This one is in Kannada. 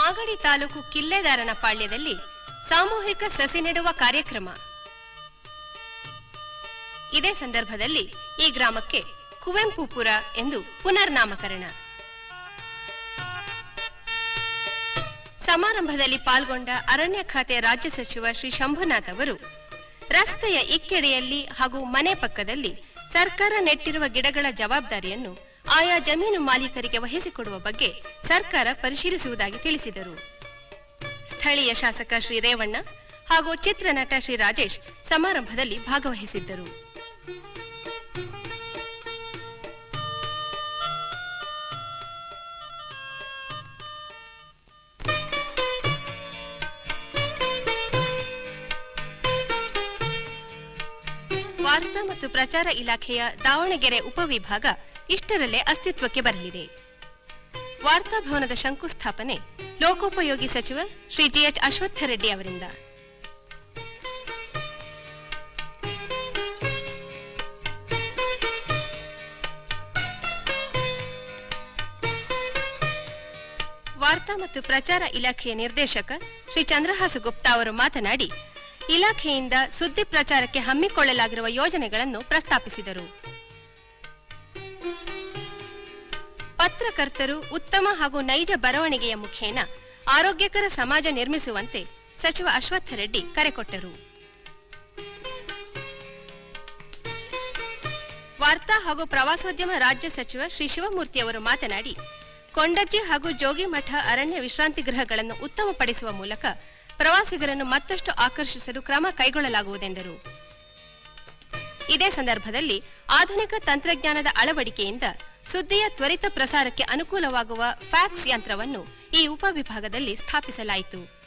ಮಾಗಡಿ ತಾಲೂಕು ಕಿಲ್ಲೆದಾರನ ಪಾಳ್ಯದಲ್ಲಿ ಸಾಮೂಹಿಕ ಸಸಿ ನೆಡುವ ಕಾರ್ಯಕ್ರಮ. ಇದೇ ಸಂದರ್ಭದಲ್ಲಿ ಈ ಗ್ರಾಮಕ್ಕೆ ಕುವೆಂಪುಪುರ ಎಂದು ಪುನರ್ನಾಮಕರಣ. ಸಮಾರಂಭದಲ್ಲಿ ಪಾಲ್ಗೊಂಡ ಅರಣ್ಯ ಖಾತೆ ರಾಜ್ಯ ಸಚಿವ ಶ್ರೀ ಶಂಭುನಾಥ್ ಅವರು, ರಸ್ತೆಯ ಇಕ್ಕೆಡೆಯಲ್ಲಿ ಹಾಗೂ ಮನೆ ಪಕ್ಕದಲ್ಲಿ ಸರ್ಕಾರ ನೆಟ್ಟಿರುವ ಗಿಡಗಳ ಜವಾಬ್ದಾರಿಯನ್ನು ಆಯಾ ಜಮೀನು ಮಾಲೀಕರಿಗೆ ವಹಿಸಿಕೊಡುವ ಬಗ್ಗೆ ಸರ್ಕಾರ ಪರಿಶೀಲಿಸುವುದಾಗಿ ತಿಳಿಸಿದರು. ಸ್ಥಳೀಯ ಶಾಸಕ ಶ್ರೀ ರೇವಣ್ಣ ಹಾಗೂ ಚಿತ್ರನಟ ಶ್ರೀ ರಾಜೇಶ್ ಸಮಾರಂಭದಲ್ಲಿ ಭಾಗವಹಿಸಿದ್ದರು. ವಾರ್ತಾ ಮತ್ತು ಪ್ರಚಾರ ಇಲಾಖೆಯ ದಾವಣಗೆರೆ ಉಪವಿಭಾಗ ಇಷ್ಟರಲ್ಲೇ ಅಸ್ತಿತ್ವಕ್ಕೆ ಬರಲಿದೆ. ವಾರ್ತಾ ಭವನದ ಶಂಕುಸ್ಥಾಪನೆ ಲೋಕೋಪಯೋಗಿ ಸಚಿವ ಶ್ರೀ ಜಿಎಚ್ ಅಶ್ವತ್ಥರೆಡ್ಡಿ ಅವರಿಂದ. ವಾರ್ತಾ ಮತ್ತು ಪ್ರಚಾರ ಇಲಾಖೆಯ ನಿರ್ದೇಶಕ ಶ್ರೀ ಚಂದ್ರಹಾಸ ಗುಪ್ತಾ ಅವರು ಮಾತನಾಡಿ, ಇಲಾಖೆಯಿಂದ ಸುದ್ದಿ ಪ್ರಚಾರಕ್ಕೆ ಹಮ್ಮಿಕೊಳ್ಳಲಾಗಿರುವ ಯೋಜನೆಗಳನ್ನು ಪ್ರಸ್ತಾಪಿಸಿದರು. ಪತ್ರಕರ್ತರು ಉತ್ತಮ ಹಾಗೂ ನೈಜ ಬರವಣಿಗೆಯ ಮುಖೇನ ಆರೋಗ್ಯಕರ ಸಮಾಜ ನಿರ್ಮಿಸುವಂತೆ ಸಚಿವ ಅಶ್ವತ್ಥರೆಡ್ಡಿ ಕರೆ ಕೊಟ್ಟರು. ವಾರ್ತಾ ಹಾಗೂ ಪ್ರವಾಸೋದ್ಯಮ ರಾಜ್ಯ ಸಚಿವ ಶ್ರೀ ಶಿವಮೂರ್ತಿ ಅವರು ಮಾತನಾಡಿ, ಕೊಂಡಜ್ಜಿ ಹಾಗೂ ಜೋಗಿಮಠ ಅರಣ್ಯ ವಿಶ್ರಾಂತಿ ಗೃಹಗಳನ್ನು ಉತ್ತಮಪಡಿಸುವ ಮೂಲಕ ಪ್ರವಾಸಿಗರನ್ನು ಮತ್ತಷ್ಟು ಆಕರ್ಷಿಸಲು ಕ್ರಮ ಕೈಗೊಳ್ಳಲಾಗುವುದೆಂದರು. ಇದೇ ಸಂದರ್ಭದಲ್ಲಿ ಆಧುನಿಕ ತಂತ್ರಜ್ಞಾನದ ಅಳವಡಿಕೆಯಿಂದ ಸುದ್ದಿಯ ತ್ವರಿತ ಪ್ರಸಾರಕ್ಕೆ ಅನುಕೂಲವಾಗುವ ಫ್ಯಾಕ್ಸ್ ಯಂತ್ರವನ್ನು ಈ ಉಪವಿಭಾಗದಲ್ಲಿ ಸ್ಥಾಪಿಸಲಾಯಿತು.